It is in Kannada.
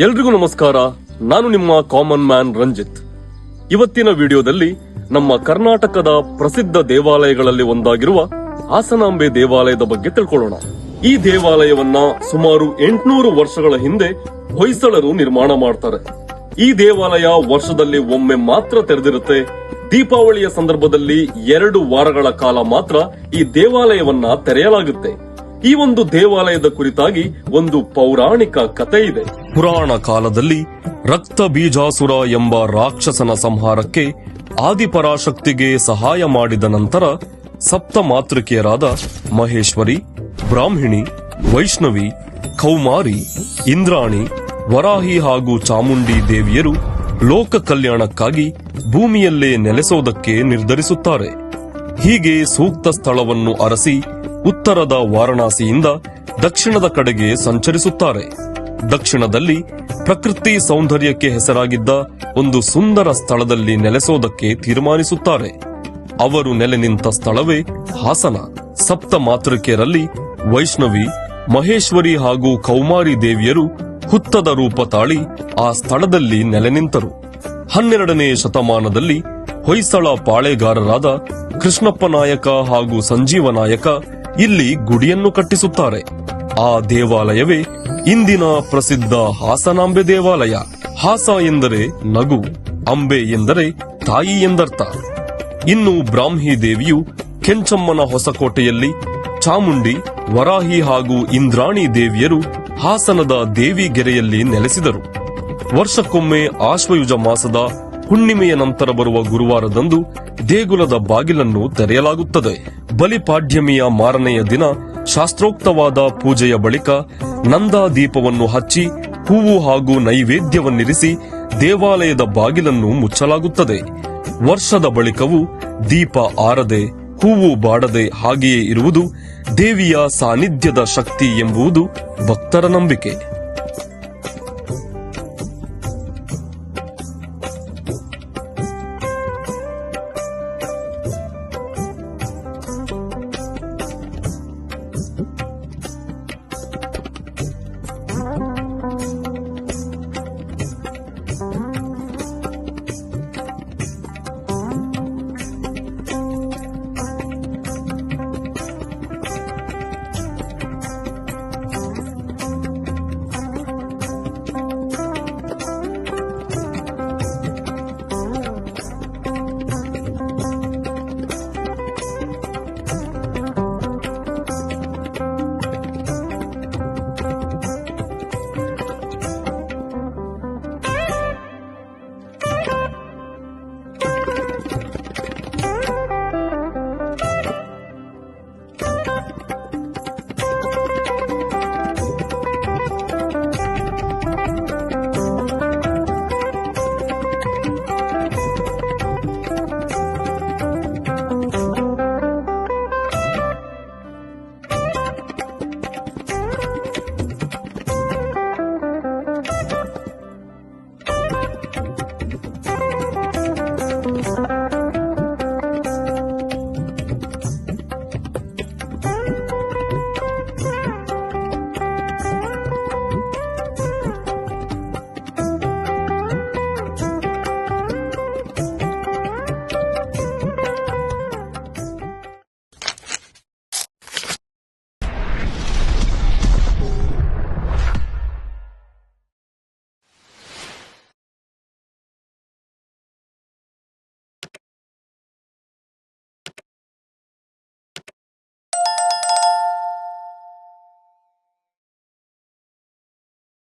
ಎಲ್ರಿಗೂ ನಮಸ್ಕಾರ. ನಾನು ನಿಮ್ಮ ಕಾಮನ್ ಮ್ಯಾನ್ ರಂಜಿತ್. ಇವತ್ತಿನ ವಿಡಿಯೋದಲ್ಲಿ ನಮ್ಮ ಕರ್ನಾಟಕದ ಪ್ರಸಿದ್ಧ ದೇವಾಲಯಗಳಲ್ಲಿ ಒಂದಾಗಿರುವ ಹಾಸನಾಂಬೆ ದೇವಾಲಯದ ಬಗ್ಗೆ ತಿಳ್ಕೊಳ್ಳೋಣ. ಈ ದೇವಾಲಯವನ್ನ ಸುಮಾರು ಎಂಟುನೂರು ವರ್ಷಗಳ ಹಿಂದೆ ಹೊಯ್ಸಳರು ನಿರ್ಮಾಣ ಮಾಡ್ತಾರೆ. ಈ ದೇವಾಲಯ ವರ್ಷದಲ್ಲಿ ಒಮ್ಮೆ ಮಾತ್ರ ತೆರೆದಿರುತ್ತೆ. ದೀಪಾವಳಿಯ ಸಂದರ್ಭದಲ್ಲಿ ಎರಡು ವಾರಗಳ ಕಾಲ ಮಾತ್ರ ಈ ದೇವಾಲಯವನ್ನ ತೆರೆಯಲಾಗುತ್ತೆ. ಈ ಒಂದು ದೇವಾಲಯದ ಕುರಿತಾಗಿ ಒಂದು ಪೌರಾಣಿಕ ಕತೆ ಇದೆ. ಪುರಾಣ ಕಾಲದಲ್ಲಿ ರಕ್ತ ಬೀಜಾಸುರ ಎಂಬ ರಾಕ್ಷಸನ ಸಂಹಾರಕ್ಕೆ ಆದಿಪರಾಶಕ್ತಿಗೆ ಸಹಾಯ ಮಾಡಿದ ನಂತರ ಸಪ್ತ ಮಾತೃಕೆಯರಾದ ಮಹೇಶ್ವರಿ, ಬ್ರಾಹ್ಮಿಣಿ, ವೈಷ್ಣವಿ, ಕೌಮಾರಿ, ಇಂದ್ರಾಣಿ, ವರಾಹಿ ಹಾಗೂ ಚಾಮುಂಡಿ ದೇವಿಯರು ಲೋಕ ಕಲ್ಯಾಣಕ್ಕಾಗಿ ಭೂಮಿಯಲ್ಲೇ ನೆಲೆಸೋದಕ್ಕೆ ನಿರ್ಧರಿಸುತ್ತಾರೆ. ಹೀಗೆ ಸೂಕ್ತ ಸ್ಥಳವನ್ನು ಅರಸಿ ಉತ್ತರದ ವಾರಣಾಸಿಯಿಂದ ದಕ್ಷಿಣದ ಕಡೆಗೆ ಸಂಚರಿಸುತ್ತಾರೆ. ದಕ್ಷಿಣದಲ್ಲಿ ಪ್ರಕೃತಿ ಸೌಂದರ್ಯಕ್ಕೆ ಹೆಸರಾಗಿದ್ದ ಒಂದು ಸುಂದರ ಸ್ಥಳದಲ್ಲಿ ನೆಲೆಸೋದಕ್ಕೆ ತೀರ್ಮಾನಿಸುತ್ತಾರೆ. ಅವರು ನೆಲೆ ನಿಂತ ಸ್ಥಳವೇ ಹಾಸನ. ಸಪ್ತ ಮಾತೃಕೆಯರಲ್ಲಿ ವೈಷ್ಣವಿ, ಮಹೇಶ್ವರಿ ಹಾಗೂ ಕೌಮಾರಿ ದೇವಿಯರು ಹುತ್ತದ ರೂಪ ತಾಳಿ ಆ ಸ್ಥಳದಲ್ಲಿ ನೆಲೆ ನಿಂತರು. ಹನ್ನೆರಡನೇ ಶತಮಾನದಲ್ಲಿ ಹೊಯ್ಸಳ ಪಾಳೆಗಾರರಾದ ಕೃಷ್ಣಪ್ಪ ನಾಯಕ ಹಾಗೂ ಸಂಜೀವ ನಾಯಕ ಇಲ್ಲಿ ಗುಡಿಯನ್ನು ಕಟ್ಟಿಸುತ್ತಾರೆ. ಆ ದೇವಾಲಯವೇ ಇಂದಿನ ಪ್ರಸಿದ್ಧ ಹಾಸನಾಂಬೆ ದೇವಾಲಯ. ಹಾಸ ಎಂದರೆ ನಗು, ಅಂಬೆ ಎಂದರೆ ತಾಯಿ ಎಂದರ್ಥ. ಇನ್ನು ಬ್ರಾಹ್ಮಿ ದೇವಿಯು ಕೆಂಚಮ್ಮನ ಹೊಸಕೋಟೆಯಲ್ಲಿ ಚಾಮುಂಡಿ, ವರಾಹಿ ಹಾಗೂ ಇಂದ್ರಾಣಿ ದೇವಿಯರು ಹಾಸನದ ದೇವಿಗೆರೆಯಲ್ಲಿ ನೆಲೆಸಿದರು. ವರ್ಷಕ್ಕೊಮ್ಮೆ ಆಶ್ವಯುಜ ಮಾಸದ ಹುಣ್ಣಿಮೆಯ ನಂತರ ಬರುವ ಗುರುವಾರದಂದು ದೇಗುಲದ ಬಾಗಿಲನ್ನು ತೆರೆಯಲಾಗುತ್ತದೆ. ಬಲಿಪಾಡ್ಯಮಿಯ ಮಾರನೆಯ ದಿನ ಶಾಸ್ತ್ರೋಕ್ತವಾದ ಪೂಜೆಯ ಬಳಿಕ ನಂದಾ ದೀಪವನ್ನು ಹಚ್ಚಿ ಹೂವು ಹಾಗೂ ನೈವೇದ್ಯವನ್ನಿರಿಸಿ ದೇವಾಲಯದ ಬಾಗಿಲನ್ನು ಮುಚ್ಚಲಾಗುತ್ತದೆ. ವರ್ಷದ ಬಳಿಕವೂ ದೀಪ ಆರದೆ, ಹೂವು ಬಾಡದೆ ಹಾಗೆಯೇ ಇರುವುದು ದೇವಿಯ ಸಾನ್ನಿಧ್ಯದ ಶಕ್ತಿ ಎಂಬುದು ಭಕ್ತರ ನಂಬಿಕೆ.